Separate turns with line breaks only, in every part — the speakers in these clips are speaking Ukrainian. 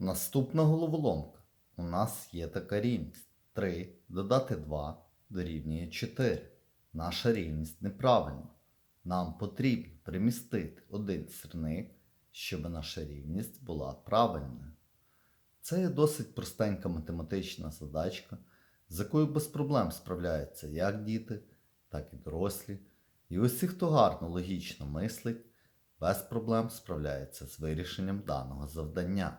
Наступна головоломка. У нас є така рівність. 3 додати 2 дорівнює 4. Наша рівність неправильна. Нам потрібно примістити один сірник, щоб наша рівність була правильною. Це є досить простенька математична задачка, з якою без проблем справляються як діти, так і дорослі. І усі, хто гарно логічно мислить, без проблем справляється з вирішенням даного завдання.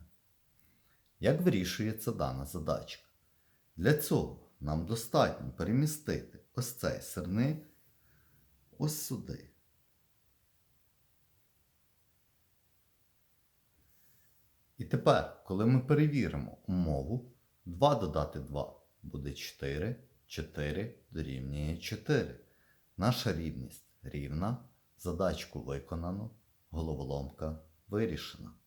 Як вирішується дана задачка? Для цього нам достатньо перемістити ось цей сирник ось сюди. І тепер, коли ми перевіримо умову, 2 додати 2 буде 4, 4 дорівнює 4. Наша рівність рівна, задачку виконано, головоломка вирішена.